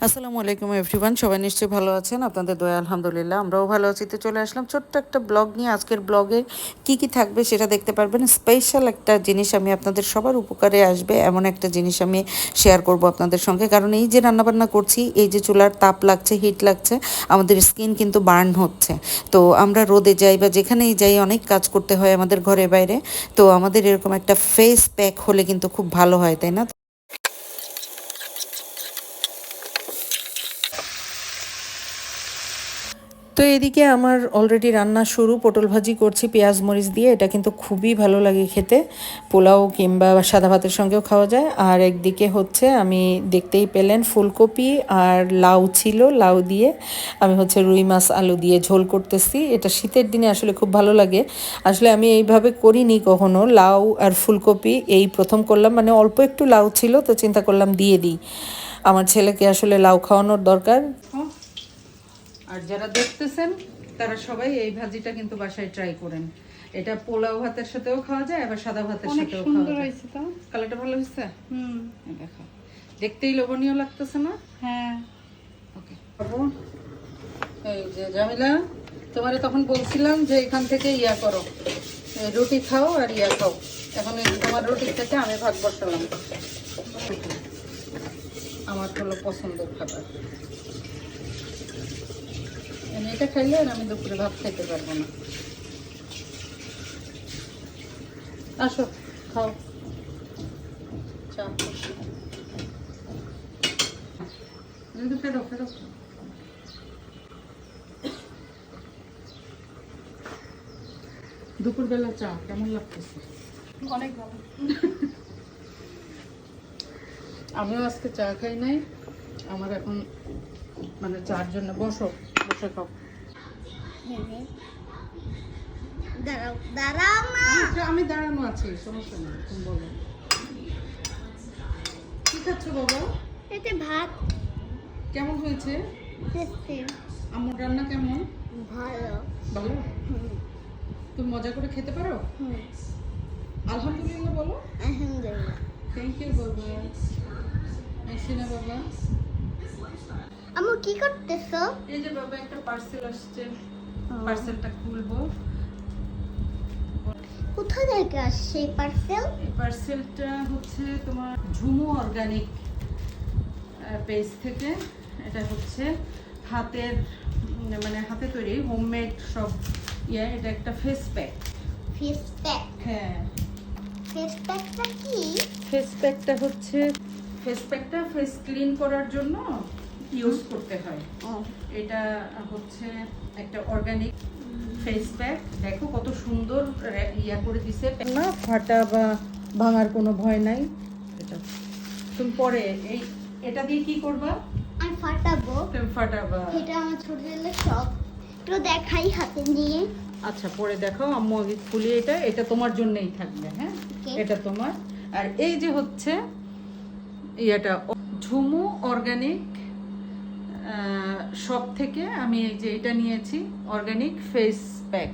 আসসালামু আলাইকুম এভরিওয়ান, সবাই নিশ্চয়ই ভালো আছেন? আপনাদের দয়া, আলহামদুলিল্লাহ, আমরাও ভালো আছি। তো চলে আসলাম ছোট্ট একটা ব্লগ নিয়ে। আজকের ব্লগে কি কি থাকবে সেটা দেখতে পারবেন। স্পেশাল একটা জিনিস আমি আপনাদের সবার উপকারে আসবে, এমন একটা জিনিস আমি শেয়ার করব আপনাদের সঙ্গে। কারণ এই যে রান্নাবান্না করছি, এই যে চুলার তাপ লাগছে হিট লাগছে, আমাদের স্কিন কিন্তু বার্ন হচ্ছে। তো আমরা রোদে যাই বা যেখানেই যাই, অনেক কাজ করতে হয় আমাদের ঘরে বাইরে। তো আমাদের এরকম একটা ফেস প্যাক হলে কিন্তু খুব ভালো হয়, তাই না? তো এদিকে আমার অলরেডি রান্না শুরু, পটল ভাজি করছি, পেঁয়াজ, মরিচ দিয়ে। এটা কিন্তু খুবই ভালো লাগে খেতে। পোলাও কিংবা সাদা ভাতের সঙ্গেও খাওয়া যায়। আর একদিকে হচ্ছে আমি দেখতেই পেলেন ফুলকপি আর লাউ ছিল, লাউ দিয়ে আমি হচ্ছে রুই মাছ, আলু দিয়ে ঝোল করতেছি। এটা শীতের দিনে আসলে খুব ভালো লাগে। আসলে আমি এইভাবে করিনি কখনো। লাউ আর ফুলকপি এই প্রথম করলাম মানে অল্প একটু লাউ ছিল, তো চিন্তা করলাম দিয়ে দিই। আমার ছেলেকে আসলে লাউ খাওয়ানোর দরকার। আর যারা দেখতেছেন তারা সবাই এই ভাজিটা কিন্তু বাসায় ট্রাই করেন। এটা পোলাও ভাতের সাথেও খাওয়া যায় আবার সাদা ভাতের সাথেও খাওয়া যায়। কালারটা ভালো হয়েছে? হুম। দেখো। দেখতেই লোভনীয় লাগতেছে না? হ্যাঁ। ওকে এই যে জামিলা তোমারে তখন বলছিলাম যে এখান থেকে ইয়া করো। রুটি খাও আর ইয়া খাও। এখন তোমার রুটি থেকে আমি ভাগ বসালাম। আমার হলো পছন্দের খাবার। এটা খাইলে আর আমি দুপুরে ভাত খাইতে পারব না। আসো খাও। চা ফেরো ফেরো দুপুরবেলা চা কেমন লাগতেছে? অনেক ভালো। আমিও আজকে চা খাই নাই। আমার এখন মানে চার জন্য বসো। খাও দাঁড়াও দাঁড়াও না। আচ্ছা, আমি দাঁড়ানো আছি সমস্যা নেই তুমি বলো। কি খাচ্ছ বাবা? এতে ভাত। কেমন হয়েছে? আমার রান্না কেমন? ভালো। ভালো? তুমি মজা করে খেতে পারো? হুম। আলহামদুলিল্লাহ বলো। আলহামদুলিল্লাহ। থ্যাংক ইউ বাবা। আসি না বাবা। আমু কি করতেছো? এই যে বাবা একটা পার্সেল আসছে। পার্সেলটা খুলবো। কোথা থেকে আসছে এই পার্সেল এই পার্সেলটা হচ্ছে তোমার ঝুমু অর্গানিক পেজ থেকে। এটা হচ্ছে হাতের মানে হাতে তৈরি হোমমেড সব ইয়ে। এটা একটা ফেস প্যাক ফেস প্যাক হ্যাঁ। ফেস প্যাকটা কি? ফেস প্যাকটা হচ্ছে ফেস প্যাকটা ফেস ক্লিন করার জন্য ইউজ করতে হয়। এটা হচ্ছে একটা অর্গানিক ফেস প্যাক দেখো কত সুন্দর ইয়া করে দিছে। না ফাটা বা ভাঙার কোনো ভয় নাই। এটা। তুমি পরে এই এটা দিয়ে কি করবা? আমি ফাটাবো। তুমি ফাটাবা। এটা আমার ছোট ছেলের শখ। একটু দেখাই হাতে নিয়ে। আচ্ছা পরে দেখো আম্মু আগে খুলি এটা। এটা তোমার জন্যই থাকবে হ্যাঁ? এটা তোমার। আর এই যে হচ্ছে ইয়াটা ঝুমু অর্গানিক সব থেকে আমি এই যে এটা নিয়েছি অর্গ্যানিক ফেস প্যাক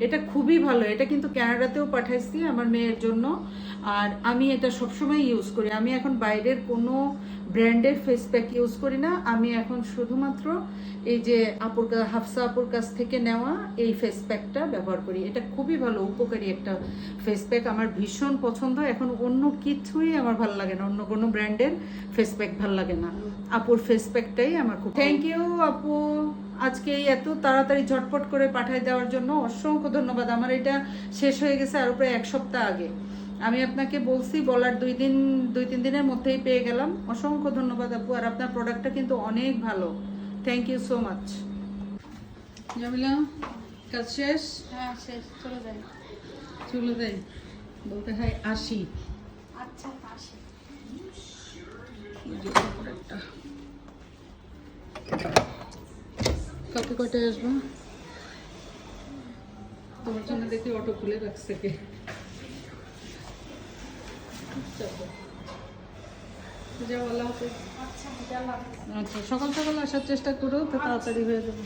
এটা খুবই ভালো। এটা কিন্তু ক্যানাডাতেও পাঠাইছি আমার মেয়ের জন্য। আর আমি এটা সবসময় ইউজ করি। আমি এখন বাইরের কোনো ব্র্যান্ডের ফেস প্যাক ইউজ করি না। আমি এখন শুধুমাত্র এই যে আপুর কা- হাফসা আপুর কাছ থেকে নেওয়া এই ফেস প্যাকটা ব্যবহার করি। এটা খুবই ভালো উপকারী একটা ফেস প্যাক আমার ভীষণ পছন্দ। এখন অন্য কিছুই আমার ভালো লাগে না। অন্য কোনো ব্র্যান্ডের ফেস প্যাক ভালো লাগে না। আপুর ফেস প্যাকটাই আমার খুব থ্যাংক ইউ আপু। আজকে এই এত তাড়াতাড়ি ঝটপট করে পাঠিয়ে দেওয়ার জন্য অসংখ্য ধন্যবাদ। আমার এটা শেষ হয়ে গেছে আরও প্রায় এক সপ্তাহ আগে। আমি আপনাকে বলছি বলার দুই দিন দুই তিন দিনের মধ্যেই পেয়ে গেলাম। অসংখ্য ধন্যবাদ আপু আর আপনার প্রোডাক্টটা কিন্তু অনেক ভালো। Thank you so much Jamila কাজ শেষ? হ্যাঁ শেষ। চলে যাই। চলে যাই। বলতে হয় আসি। আচ্ছা যে প্রোডাক্টটা কাকে কয়টায় আসব? তোমার জন্য দেখি অটো খুলে রাখছে কে। আচ্ছা লাগবে আচ্ছা সকাল সকাল আসার চেষ্টা করো তো তাড়াতাড়ি হয়ে যাবে।